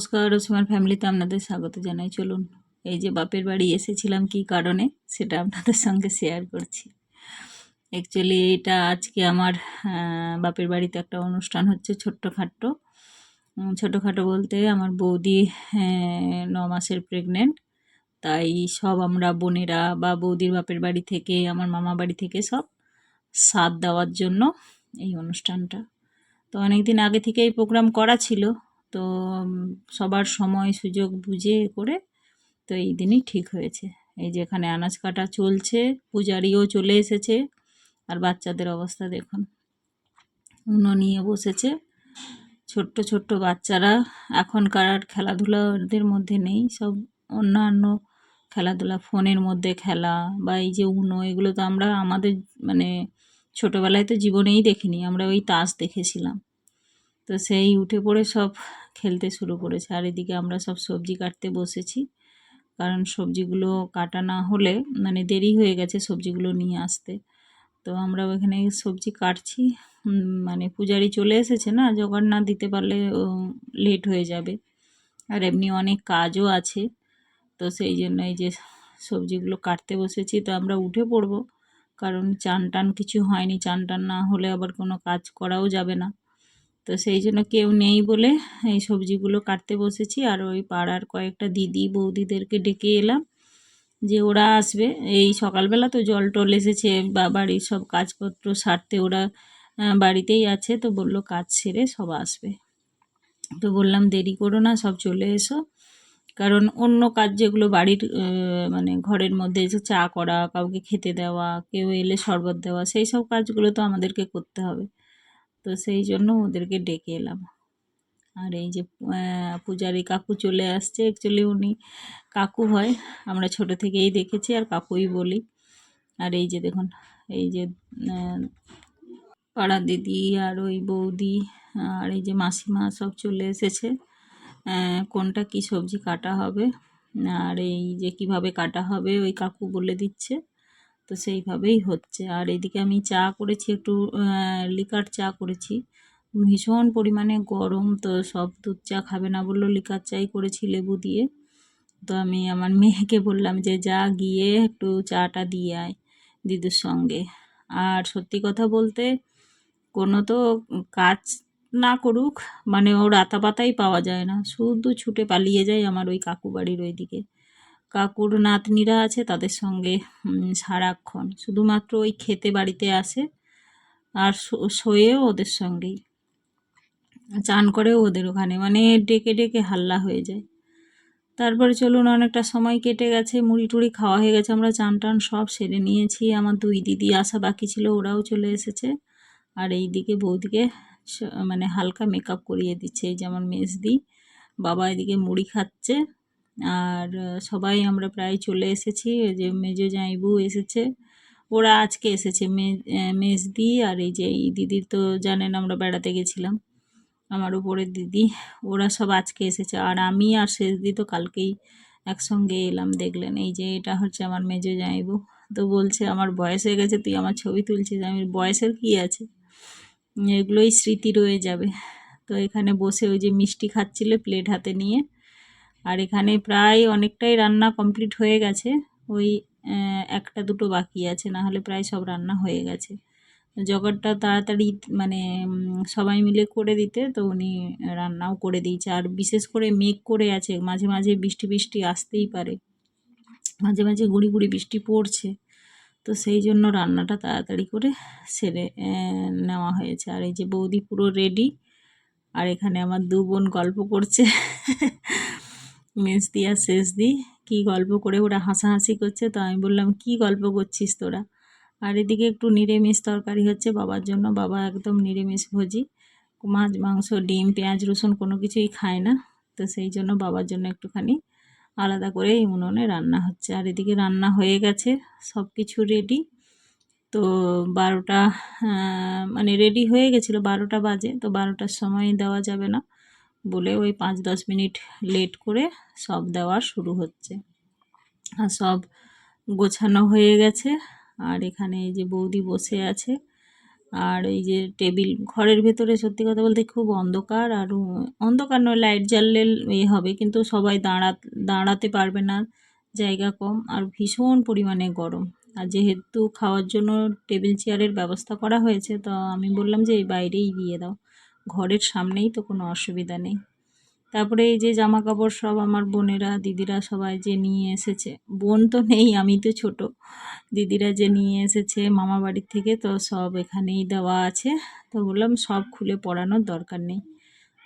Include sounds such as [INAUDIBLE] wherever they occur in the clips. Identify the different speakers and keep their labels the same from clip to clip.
Speaker 1: নমস্কার রসমান ফ্যামিলিতে আপনাদের স্বাগত জানাই। চলুন এই যে বাপের বাড়ি এসেছিলাম কি কারণে সেটা আপনাদের সঙ্গে শেয়ার করছি। অ্যাকচুয়ালি এটা আজকে আমার বাপের বাড়িতে একটা অনুষ্ঠান হচ্ছে ছোট্টখাট্টো। উম, ছোটোখাটো বলতে আমার বৌদি ন মাসের প্রেগনেন্ট তাই সব আমরা বোনেরা বা বৌদির বাপের বাড়ি থেকে আমার মামা বাড়ি থেকে সব সাথ দেওয়ার জন্য এই অনুষ্ঠানটা। তো অনেক দিন আগে থেকে এই প্রোগ্রাম করা ছিল। তো সবার সময় সুযোগ বুঝে করে তো এই দিনই ঠিক হয়েছে। এই যে এখানে আনাজ কাটা চলছে, পূজারিও চলে এসেছে, আর বাচ্চাদের অবস্থা দেখুন। উনো নিয়ে বসেছে। ছোট্ট ছোট্ট বাচ্চারা এখনকার আর খেলাধুলাদের মধ্যে নেই, সব অন্যান্য খেলাধুলা, ফোনের মধ্যে খেলা বা এই যে উনো, এগুলো তো আমরা আমাদের মানে ছোটোবেলায় তো জীবনেই দেখিনি, আমরা ওই তাস দেখেছিলাম। তো সেই উঠে পড়ে সব খেলতে শুরু করেছে। আর এদিকে আমরা সব সবজি কাটতে বসেছি। কারণ সবজিগুলো কাটা না হলে মানে দেরি হয়ে গেছে সবজিগুলো নিয়ে আসতে। তো আমরা ওখানে সবজি কাটছি। মানে পূজারি চলে এসেছে না, জোগাড় না দিতে পারলে লেট হয়ে যাবে। আর এমনি অনেক কাজও আছে। তো সেই জন্য এই যে সবজিগুলো কাটতে বসেছি, তো আমরা উঠে পড়ব। কারণ চান টান কিছু হয়নি, চান টান না হলে আবার কোনো কাজ করাও যাবে না। তো সেই জন্য কেউ নেই বলে এই সবজিগুলো কাটতে বসেছি। আর ওই পাড়ার কয়েকটা দিদি বৌদিদেরকে ডেকে এলাম যে ওরা আসবে। এই সকালবেলা তো জল টল এসেছে, বা বাড়ির সব কাজপত্র সারতে ওরা বাড়িতেই আছে। তো বলল, কাজ সেরে সব আসবে। তো বললাম, দেরি করো না, সব চলে এসো। কারণ অন্য কাজ যেগুলো বাড়ির মানে ঘরের মধ্যে এসে চা করা, কাউকে খেতে দেওয়া, কেউ এলে শরবত দেওয়া, সেই সব কাজগুলো তো আমাদেরকে করতে হবে। তো সেই জন্য ওদেরকে ডেকে এলাম। আর এই যে পূজারি কাকু চলে আসছে। অ্যাকচুয়ালি উনি কাকু হয়, আমরা ছোট থেকেই দেখেছি আর কাকুই বলি। আর এই যে দেখুন, এই যে পাড়া দিদি আর ওই বৌদি, আর এই যে মাসিমা সব চলে এসেছে। কোনটা কি সবজি কাটা হবে, আর এই যে কীভাবে কাটা হবে, ওই কাকু বলে দিচ্ছে। তো সেইভাবেই হচ্ছে। আর এদিকে আমি চা করেছি, একটু লিকার চা করেছি। ভীষণ পরিমাণে গরম, তো সব দুধ চা খাবে না বলল, লিকার চাই করেছি লেবু দিয়ে। তো আমি আমার মেয়েকে বললাম যে, যা গিয়ে একটু চাটা দিয়ে আয় দিদির সঙ্গে। আর সত্যি কথা বলতে, কোনো তো কাজ না করুক মানে ওর আতা পাতাই পাওয়া যায় না। শুধু ছুটে পালিয়ে যায় আমার ওই কাকু বাড়ির ওইদিকে। কাকুর নাতনিরা আছে, তাদের সঙ্গে সারাক্ষণ। শুধুমাত্র ওই খেতে বাড়িতে আসে আর শোয়েও ওদের সঙ্গেই। চান করেও ওদের ওখানে। মানে ডেকে ডেকে হাল্লা হয়ে যায়। তারপরে চলুন, অনেকটা সময় কেটে গেছে, মুড়ি টুড়ি খাওয়া হয়ে গেছে, আমরা চান টান সব সেরে নিয়েছি। আমার দুই দিদি আসা বাকি ছিল, ওরাও চলে এসেছে। আর এই দিকে বৌদিকে মানে হালকা মেকআপ করিয়ে দিচ্ছে, এই যেমন মেজদি। বাবা এদিকে মুড়ি খাচ্ছে। আর সবাই আমরা প্রায় চলে এসেছি। ওই যে মেজো জামাইবু এসেছে। ওরা আজকে এসেছে মে আহ, মেজদি আর এই যে এই দিদির তো জানেন আমরা বেড়াতে গেছিলাম। আমার উপরের দিদি ওরা সব আজকে এসেছে। আর আমি আর শেষ দি তো কালকেই একসঙ্গে এলাম দেখলেন। এই যে এটা হচ্ছে আমার মেজো জামাইবু। তো বলছে আমার বয়স হয়ে গেছে তুই আমার ছবি তুলছিস। আমি বয়সের কি আছে? এগুলোই স্মৃতি রয়ে যাবে। তো এখানে বসে ওই যে মিষ্টি খাচ্ছিল প্লেট হাতে নিয়ে। আর এখানে প্রায় অনেকটাই রান্না কমপ্লিট হয়ে গেছে। ওই একটা দুটো বাকি আছে, না হলে প্রায় সব রান্না হয়ে গেছে। জগাড়টা তাড়াতাড়ি মানে সবাই মিলে করে দিতে, তো উনি রান্নাও করে দিয়েছে। আর বিশেষ করে মেঘ করে আছে, মাঝে মাঝে বৃষ্টি বৃষ্টি আসতেই পারে। মাঝে মাঝে গুড়ি গুড়ি বৃষ্টি পড়ছে, তো সেই জন্য রান্নাটা তাড়াতাড়ি করে সেরে নেওয়া হয়েছে। আর এই যে বৌদি পুরো রেডি আর এখানে আমার দু বোন গল্প করছে। মেজদি আর শেষদি কি গল্প করে ওরা হাসাহাসি করছে, তো আমি বললাম, কি গল্প করছিস তোরা? আর এদিকে একটু নিরামিষ তরকারি হচ্ছে বাবার জন্য। বাবা একদম নিরামিষ ভোজি। মাছ, মাংস, ডিম, পেঁয়াজ, রসুন কোনো কিছুই খায় না, তো সেই জন্য বাবার জন্য একটুখানি আলাদা করে উনুনে রান্না হচ্ছে। আর এদিকে রান্না হয়ে গেছে, সব কিছু রেডি তো বারোটা মানে রেডি হয়ে গেছিল, বারোটা বাজে, তো বারোটার সময় দেওয়া যাবে না। বলে ওই পাঁচ দশ মিনিট লেট করে সব দেওয়া শুরু হচ্ছে। আর সব গোছানো হয়ে গেছে। আর এখানে এই যে বৌদি বসে আছে। আর এই যে টেবিল, ঘরের ভেতরে সত্যি কথা বলতে খুব অন্ধকার। আর অন্ধকার নয়, লাইট জ্বাললে এ হবে। কিন্তু সবাই দাঁড়া, দাঁড়াতে পারবে না। জায়গা কম আর ভীষণ পরিমাণে গরম। আর যেহেতু খাওয়ার জন্য টেবিল, চেয়ারের ব্যবস্থা করা হয়েছে, তো আমি বললাম যে এই বাইরেই দিয়ে দাও। ঘরের সামনেই তো কোনো অসুবিধা নেই। তারপরে এই যে জামা কাপড় সব আমার বোনেরা, দিদিরা সবাই যে নিয়ে এসেছে। বোন তো নেই, আমি তো ছোট। দিদিরা যে নিয়ে এসেছে মামা বাড়ির থেকে, তো সব এখানেই দেওয়া আছে। তো বললাম সব খুলে পরানোর দরকার নেই।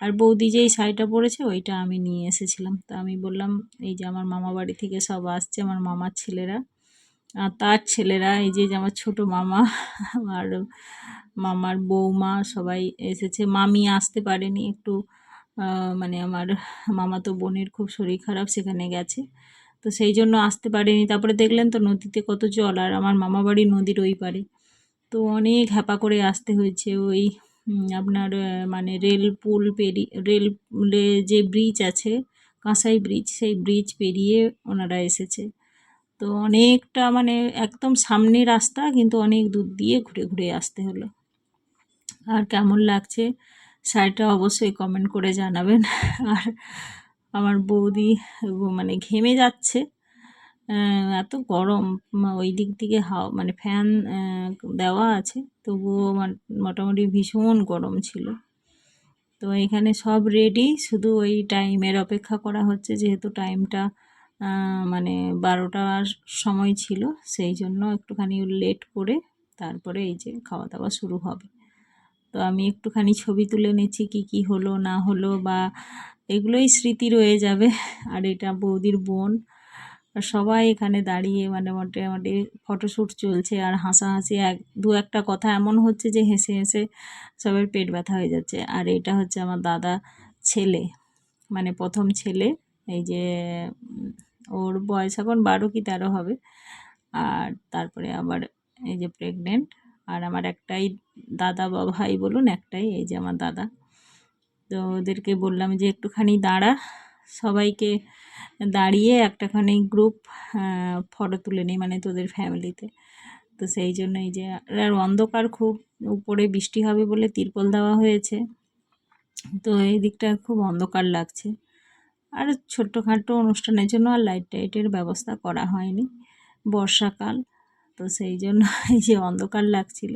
Speaker 1: আর বৌদি যেই শাড়িটা পরেছে, ওইটা আমি নিয়ে এসেছিলাম। তো আমি বললাম, এই যে আমার মামা বাড়ি থেকে সব আসছে, আমার মামার ছেলেরা। আর তার ছেলেরা, এই যে আমার ছোট মামা আর মামার বৌমা সবাই এসেছে। মামি আসতে পারেনি একটু মানে আমার মামা তো বোনের খুব শরীর খারাপ, সেখানে গেছে। তো সেই জন্য আসতে পারেনি। তারপরে দেখলেন তো নদীতে কত জল, আর আমার মামা বাড়ি নদীর ওই পারে। তো অনেক হ্যাপা করে আসতে হয়েছে। ওই আপনার মানে রেল পুল পেরিয়ে রেল যে ব্রিজ আছে, কাঁসাই ব্রিজ, সেই ব্রিজ পেরিয়ে ওনারা এসেছে। তো অনেকটা মানে একদম সামনে রাস্তা, কিন্তু অনেক দূর দিয়ে ঘুরে ঘুরে আসতে হলো। আর কেমন লাগছে? শাড়িটা অবশ্যই কমেন্ট করে জানাবেন। আর আমার বৌদি মানে ঘেমে যাচ্ছে। এত গরম ওই দিক থেকে হাওয়া মানে ফ্যান দেওয়া আছে। তবুও মোটামুটি ভীষণ গরম ছিল। তো এখানে সব রেডি শুধু ওই টাইমের অপেক্ষা করা হচ্ছে, যেহেতু টাইমটা মানে বারোটার সময় ছিল, সেই জন্য একটুখানি লেট করে তারপরে এই যে খাওয়া দাওয়া শুরু হবে। তো আমি একটুখানি ছবি তুলে নিচ্ছি, কি কি হলো, না হলো, বা এগুলোই স্মৃতি রয়ে যাবে। আর এটা বৌদির বোন। সবাই এখানে দাঁড়িয়ে মানে মোটামুটি ফটোশ্যুট চলছে, আর হাসাহাসি এক, দু একটা কথা এমন হচ্ছে যে হেসে হেসে সবার পেট ব্যথা হয়ে যাচ্ছে। আর এটা হচ্ছে আমার দাদা ছেলে মানে প্রথম ছেলে, এই যে ওর বয়স এখন বারো কি তেরো হবে। আর তারপরে আবার এই যে প্রেগনেন্ট আর আমার একটাই দাদা বা ভাই বলুন, একটাই এই যে আমার দাদা। তো ওদেরকে বললাম যে একটুখানি দাঁড়া, সবাইকে দাঁড়িয়ে একটাখানি গ্রুপ ফটো তুলে নিই মানে তোদের ফ্যামিলিতে তো সেই জন্য এই যে আর অন্ধকার খুব, উপরে বৃষ্টি হবে বলে তিরপল দেওয়া হয়েছে। তো এই দিকটা খুব অন্ধকার লাগছে। আর ছোট্টখাটো অনুষ্ঠানের জন্য আর লাইট টাইটের ব্যবস্থা করা হয়নি। বর্ষাকাল, তো সেই জন্য [LAUGHS] এই যে অন্ধকার লাগছিল।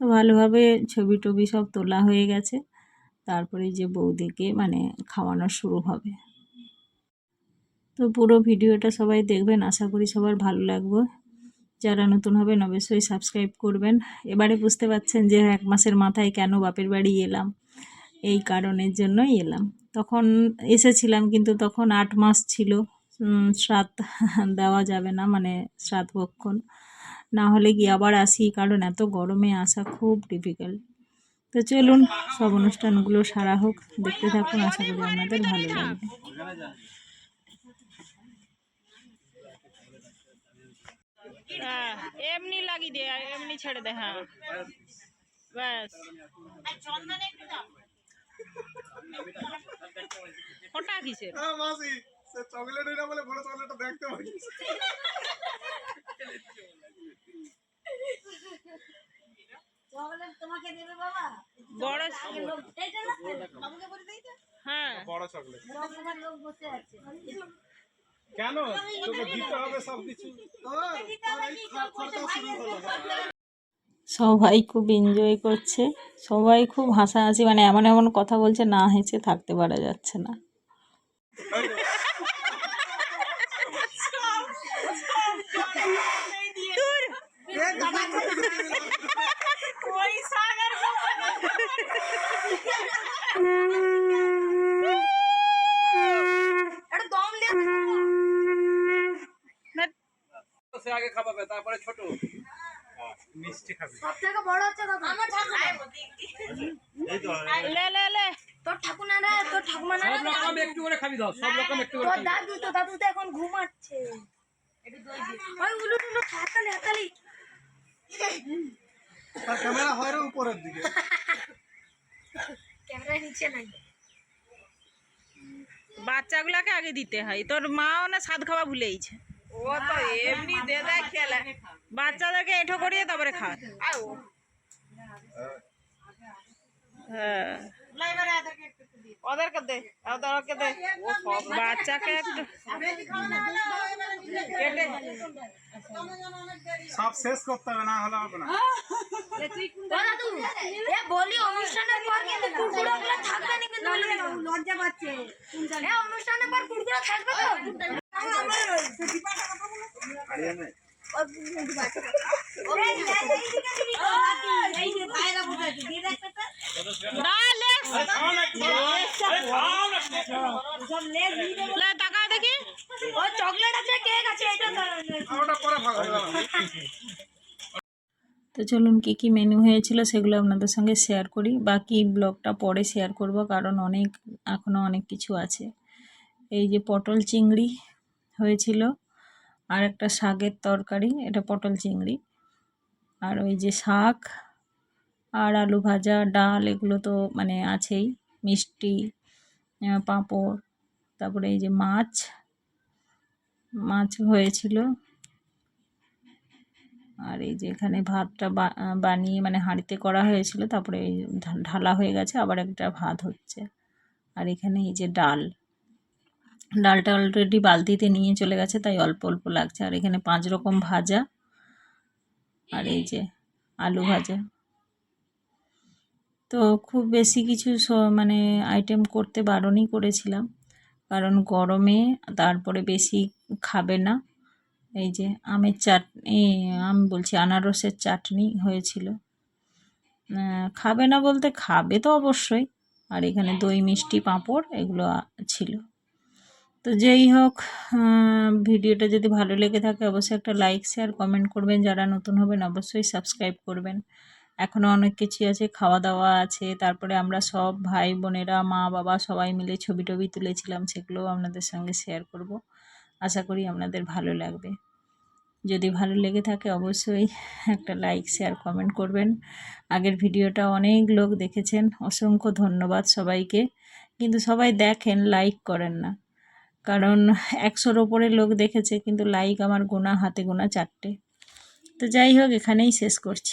Speaker 1: তো ভালোভাবে ছবি টবি সব তোলা হয়ে গেছে। তারপরে যে বৌদিকে মানে খাওয়ানো শুরু হবে। তো পুরো ভিডিওটা সবাই দেখবেন, আশা করি সবার ভালো লাগবে। যারা নতুন হবেন, অবশ্যই সাবস্ক্রাইব করবেন। এবারে বুঝতে পারছেন যে এক মাসের মাথায় কেন বাপের বাড়ি এলাম। এই কারণের জন্যই এলাম। তখন এসেছিলাম কিন্তু তখন আট মাস ছিল। উম, শ্রাদ্ধ [LAUGHS] দেওয়া যাবে না মানে শ্রাদ্ধ ভক্ষণ না হলে কি আবার আসি কারণ এত গরমে আসা খুব ডিফিকাল্ট তো চলুন সব অনুষ্ঠানগুলো সারা হোক দেখতে থাকুন আশা করি আপনাদের ভালো লাগবে।
Speaker 2: হ্যাঁ, এমনি লাগিয়ে দে এমনি ছেড়ে দে হ্যাঁ। ব্যাস।
Speaker 3: হ্যাঁ মাসি সে চকলেট এটা বলে বড় চকলেটটা দেখতে পাই
Speaker 2: বড় হ্যাঁ।
Speaker 3: বড় চকলেট কেন? তোকে দিতে হবে সব কিছু
Speaker 1: সবাই খুব এনজয় করছে। সবাই খুব হাসাহাসি মানে এমন এমন কথা বলছে না হেসে থাকতে পারা যাচ্ছে না।
Speaker 3: সে আগে খাবাবে তারপরে ছোট মিষ্টি খাবি
Speaker 4: সবথেকে বড় হচ্ছে কথা আমার ঠাকুমা
Speaker 2: লে লে লে
Speaker 4: তোর ঠাকুমা তোর
Speaker 3: সব রকম একটু করে খাবি দাও সব রকম একটু করে
Speaker 4: তোর দাদু তো দাদু তো এখন ঘুমাচ্ছে। ওই উলু টুলু হাতালি হাতালি
Speaker 3: তার ক্যামেরা হয় রে উপরের দিকে।
Speaker 4: ক্যামেরা নিচে নাই।
Speaker 2: বাচ্চাগুলাকে আগে দিতে হয় তোর মাও না স্বাদ খাওয়া ভুলেইছে ও তো এমনি দে দেয় খেলা। বাচ্চাদেরকে এঁঠো করিয়ে তারপরে খাওয়া। হ্যাঁ। ওদেরকে দে ওদেরকে দে বাচ্চাকে একটু
Speaker 5: সব শেষ করতে হবে না হলে হবে না
Speaker 4: এ বলি অনুষ্ঠানের পর কিন্তু কুরকুরে থাকবে না কিন্তু লজ্জা পাচ্ছে এ অনুষ্ঠানের পর থাকবে তো
Speaker 2: না লেস
Speaker 4: সব লেজ দিয়ে দেবে
Speaker 2: লে টাকা দেখি।
Speaker 4: ও চকলেট আছে কেক আছে এটা
Speaker 5: ওটা পরে ভাগ গেল।
Speaker 1: তো চলুন কী কী মেনু হয়েছিল সেগুলো আপনাদের সঙ্গে শেয়ার করি। বাকি ব্লগটা পরে শেয়ার করব কারণ অনেক এখনও অনেক কিছু আছে। এই যে পটল চিংড়ি হয়েছিল আর একটা শাকের তরকারি এটা পটল চিংড়ি। আর ওই যে শাক আর আলু ভাজা, ডাল এগুলো তো মানে আছেই। মিষ্টি পাঁপড়, তারপরে এই যে মাছ মাছ হয়েছিল। আর এই যে এখানে ভাতটা বানিয়ে মানে হাঁড়িতে করা হয়েছিল, তারপরে এই ঢালা হয়ে গেছে, আবার একটা ভাত হচ্ছে। আর এখানে এই যে ডাল, ডালটা অলরেডি বালতিতে নিয়ে চলে গেছে, তাই অল্প অল্প লাগছে। আর এখানে পাঁচ রকম ভাজা। আর এই যে আলু ভাজা। তো খুব বেশি কিছু মানে আইটেম করতে বারণই করেছিলাম। কারণ গরমে তারপরে বেশি খাবে না। এই যে আমের চাটনি আম বলছি, আনারসের চাটনি হয়েছিল। খাবে না বলতে খাবে তো অবশ্যই। আর এখানে দই, মিষ্টি, পাঁপড় এগুলো ছিল। তো যেই হোক ভিডিওটা যদি ভালো লেগে থাকে অবশ্যই একটা লাইক শেয়ার কমেন্ট করবেন। যারা নতুন হবেন অবশ্যই সাবস্ক্রাইব করবেন। এখনও অনেক কিছুই আছে খাওয়া দাওয়া আছে, তারপরে আমরা সব ভাই বোনেরা, মা, বাবা সবাই মিলে ছবি টবি তুলেছিলাম, সেগুলোও আপনাদের সঙ্গে শেয়ার করব। আশা করি আপনাদের ভালো লাগবে। যদি ভালো লেগে থাকে অবশ্যই একটা লাইক শেয়ার কমেন্ট করবেন। আগের ভিডিওটা অনেক লোক দেখেছেন, অসংখ্য ধন্যবাদ সবাইকে। কিন্তু সবাই দেখেন লাইক করেন না। কারণ একশোর ওপরে লোক দেখেছে, কিন্তু লাইক আমার গোনা, হাতে গোনা চারটে। তো যাই হোক, এখানেই শেষ করছি।